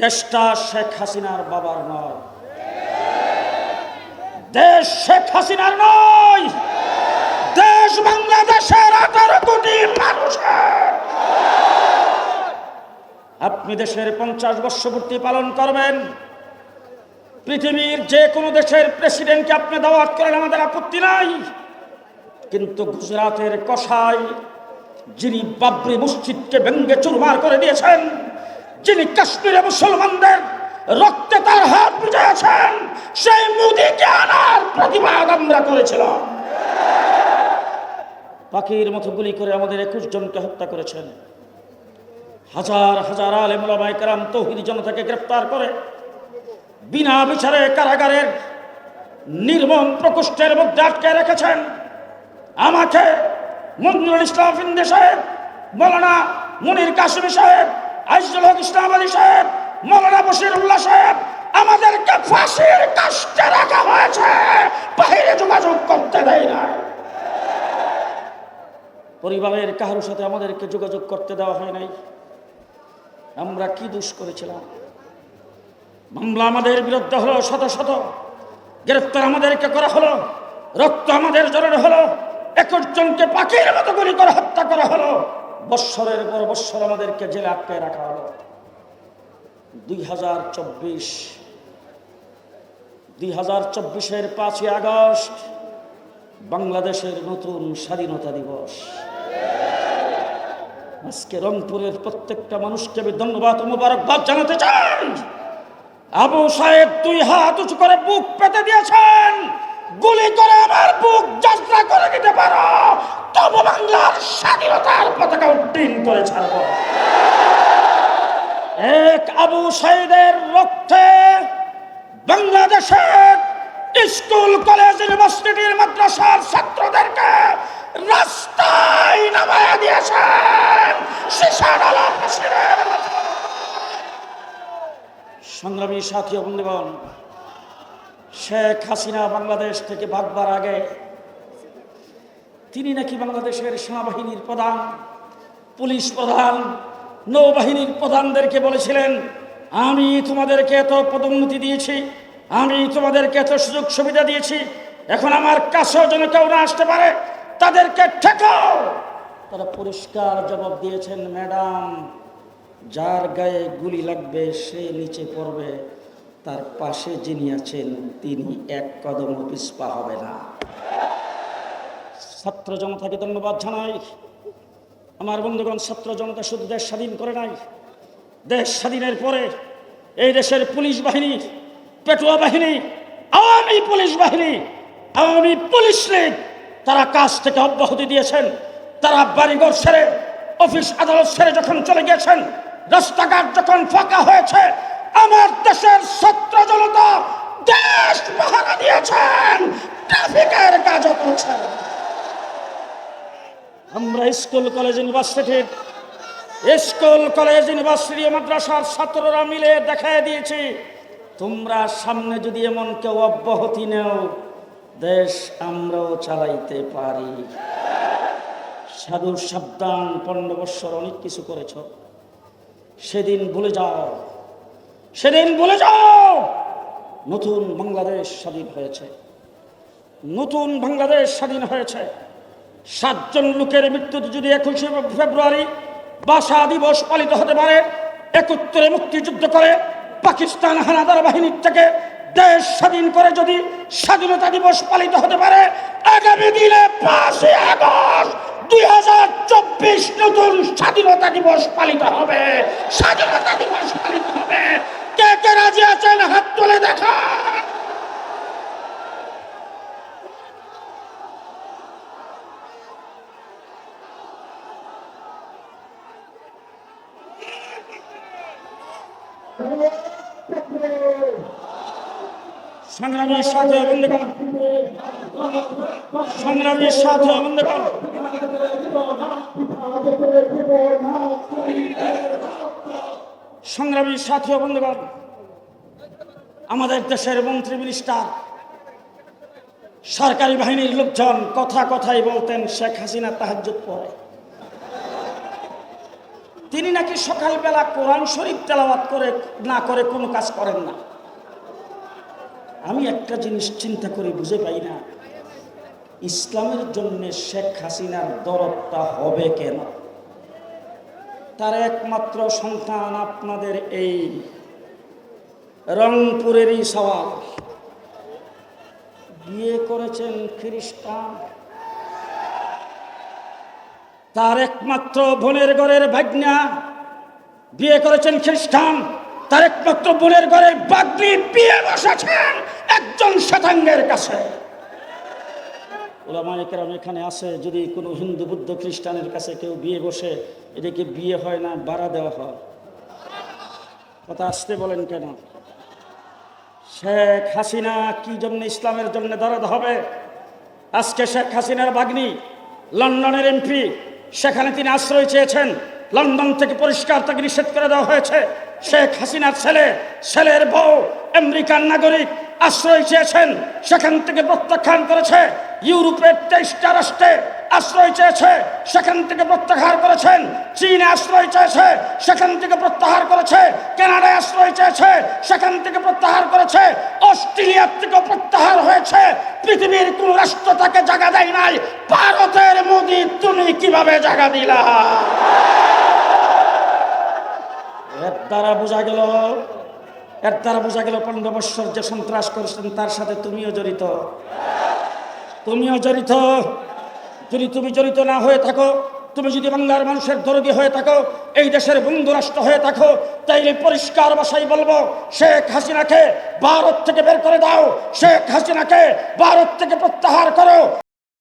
দেশটা শেখ হাসিনার বাবার নয়। দেশ শেখ হাসিনার নয়। দেশ বাংলাদেশের আঠারো কোটি মানুষের। আপনি দেশের পঞ্চাশ বর্ষপূর্তি পালন করবেন। পৃথিবীর যে কোনো দেশের প্রেসিডেন্টকে আপনি দাওয়াত করেন আমাদের আপত্তি নাই। কিন্তু গুজরাটের কসাই, যিনি বাবরি মসজিদকে ব্যঙ্গে চুরমার করে দিয়েছেন যিনি কাশ্মীরে মুসলমানদের রক্তে তার হাত বুঝেছেন সেই মোদীকে আনার প্রতিবাদ আমরা করেছিলাম। পাখির মতো গুলি করে আমাদের একুশ জনকে হত্যা করেছেন। হাজার হাজার আলেমুলামাই কারাম জনতাকে গ্রেপ্তার করে বিনা বিচারে কারাগারের নির্মম প্রকোষ্ঠের মধ্যে আটকে রেখেছেন। আমাকে মঞ্জুরুল ইসলাম ফিন্দে সাহেব, মৌলানা মুনির কাশিমি সাহেব আইজুল হক ইসলাম আলী সাহেব, মৌলানা বশিরুল্লাহ সাহেব, আমাদেরকে ফাঁসির কাষ্টে রাখা হয়েছে। বাইরে যোগাযোগ করতে দেয় না পরিবারের কারোর সাথে আমাদেরকে যোগাযোগ করতে দেওয়া হয় নাই। আমরা কি দোষ করেছিলাম? মামলা আমাদের বিরুদ্ধে হলো শত শত। গ্রেফতার আমাদেরকে করা হলো। রক্ত আমাদের জোরে হলো। একুশ জনকে পাখির মতো গুলি করে হত্যা করা হলো। বৎসরের পর বৎসর আমাদেরকে জেলে আটকে রাখা হলো। দুই হাজার চব্বিশ, দুই হাজার চব্বিশের পাঁচই আগস্ট, বাংলাদেশের নতুন স্বাধীনতা দিবস। আজকে রংপুরের প্রত্যেকটা মানুষকে আমি ধন্যবাদ মোবারকবাদ জানাতে চাই। আবু সাহেব দুই হাত উঁচু করে বুক পেতে দিয়েছেন। গুলি করে আমার বুক যাত্রা করে দিতে পারো। তবু বাংলার স্বাধীনতার পতাকা উড্ডীন করে ছাড়ব। এক আবু সাহেদের রক্তে বাংলাদেশের স্কুল, কলেজ, ইউনিভার্সিটির মাদ্রাসার ছাত্রদেরকে রাস্তায় নামায়া দিয়েছেন সংগ্রামী সাথী বন্ধুগণ শেখ হাসিনা বাংলাদেশ থেকে ভাগবার আগে তিনি নাকি বাংলাদেশের সেনাবাহিনীর প্রধান, পুলিশ প্রধান, নৌবাহিনীর প্রধানদেরকে বলেছিলেন, আমি তোমাদেরকে এত পদোন্নতি দিয়েছি, আমি তোমাদেরকে এত সুযোগ সুবিধা দিয়েছি, এখন আমার কাছেও যেন কেউ না আসতে পারে, তাদেরকে ঠেকাও। তারা পরিষ্কার জবাব দিয়েছেন, ম্যাডাম, যার গায়ে গুলি লাগবে সে নিচে পড়বে। তার পাশে যিনি আছেন, তিনি এক কদম পিস্পা হবে না। ছাত্র জনতাকে ধন্যবাদ জানাই। আমার বন্ধুগণ, ছাত্র জনতা শুধু দেশ স্বাধীন করে নাই। দেশ স্বাধীনের পরে এই দেশের পুলিশ বাহিনী, পেটুয়া বাহিনী, আওয়ামী পুলিশ বাহিনী, আওয়ামী পুলিশ লীগ, তারা কাজ থেকে অব্যাহতি দিয়েছেন। তারা বাড়িঘর ছেড়ে অফিস আদালত ছেড়ে যখন চলে গিয়েছেন, রাস্তাঘাট যখন ফাঁকা হয়েছে আমার দেশের ছাত্র জনতা দেশ পাহারা দিয়েছেন, ট্রাফিকের কাজও করছেন আমরা স্কুল, কলেজ ইউনিভার্সিটির স্কুল, কলেজ, ইউনিভার্সিটি মাদ্রাসার ছাত্ররা মিলে দেখায় দিয়েছি, তোমরা সামনে যদি এমন কেউ অব্যাহতি নেও, দেশ আমরাও চালাইতে পারি। সাধু সাবধান পনেরো বৎসর অনেক কিছু করেছ, সেদিন ভুলে যাও। সেদিন বলে যাও নতুন বাংলাদেশ স্বাধীন হয়েছে। নতুন বাংলাদেশ স্বাধীন হয়েছে। সাতজন লোকের মৃত্যুতে যদি একুশে ফেব্রুয়ারি ভাষা দিবস পালিত হতে পারে একত্রে মুক্তিযুদ্ধ করে পাকিস্তান হানাদার বাহিনীর থেকে দেশ স্বাধীন করে যদি স্বাধীনতা দিবস পালিত হতে পারে, আগামী দিনে পাঁচই আগস্ট দুই হাজার চব্বিশ নতুন স্বাধীনতা দিবস পালিত হবে। স্বাধীনতা দিবস পালিত হবে। কে কে রাজি আছেন? হাত তুলে দেখা। সংগ্রামের সাথে বন্ধুগণ সংগ্রামের সাথে সংগ্রামী সাথী বন্ধুগণ, আমাদের দেশের মন্ত্রী মিনিস্টার সরকারি বাহিনীর লোকজন কথা কথাই বলতেন শেখ হাসিনা তাহাজ্জুদ পড়ে তিনি নাকি সকালবেলা কোরআন শরীফ তেলাওয়াত করে, না করে কোনো কাজ করেন না। আমি একটা জিনিস চিন্তা করে, বুঝে পাই না। ইসলামের জন্য শেখ হাসিনার দরদটা হবে কেন? তার একমাত্র সন্তান আপনাদের এই রংপুরেরই সওয়াল বিয়ে করেছেন খ্রিস্টান। তার একমাত্র বোনের ঘরের ভাগ্না। বিয়ে করেছেন খ্রিস্টান। তার একমাত্র বোনের ঘরের বাগ্নি বিয়ে বসেছেন একজন শতাঙ্গের কাছে। ওলামায়িকেরাম এখানে আছে যদি কোনো হিন্দু বুদ্ধ খ্রিস্টানের কাছে কেউ বিয়ে বসে এটাকে বিয়ে হয় না, বাড়া দেওয়া হয়। কথা আসতে বলেন কেন? শেখ হাসিনা কি জন্য ইসলামের জন্য দরদ হবে? আজকে শেখ হাসিনার বাগ্নি লন্ডনের এমপি, সেখানে তিনি আশ্রয় চেয়েছেন। লন্ডন থেকে পরিষ্কার তাকে নিষেধ করে দেওয়া হয়েছে। শেখ হাসিনার ছেলে, ছেলের বউ আমেরিকান নাগরিক আশ্রয় চেয়েছেন, সেখান থেকে প্রত্যাখ্যান করেছে। ইউরোপের তেইশটা রাষ্ট্রে আশ্রয় চেয়েছে, সেখান থেকে প্রত্যাহার করেছেন। চীনে আশ্রয় চেয়েছে, সেখান থেকে প্রত্যাহার করেছে। কানাডায় আশ্রয় চেয়েছে, সেখান থেকে প্রত্যাহার করেছে। অস্ট্রেলিয়ার থেকে প্রত্যাহার হয়েছে। পৃথিবীর কোন রাষ্ট্র তাকে জায়গা দেয় নাই। ভারতের মোদি, তুমি কীভাবে জায়গা দিলা? এর দ্বারা বোঝা গেল এর দ্বারা বোঝা গেল পনেরো বৎসর যে সন্ত্রাস করেছেন, তার সাথে তুমিও জড়িত। তুমিও জড়িত। যদি তুমি জড়িত না হয়ে থাকো, তুমি যদি বাংলার মানুষের দরদি হয়ে থাকো, এই দেশের বন্ধু রাষ্ট্র হয়ে থাকো, তাইলে পরিষ্কার ভাষায় বলব, শেখ হাসিনাকে ভারত থেকে বের করে দাও, শেখ হাসিনাকে ভারত থেকে প্রত্যাহার করো।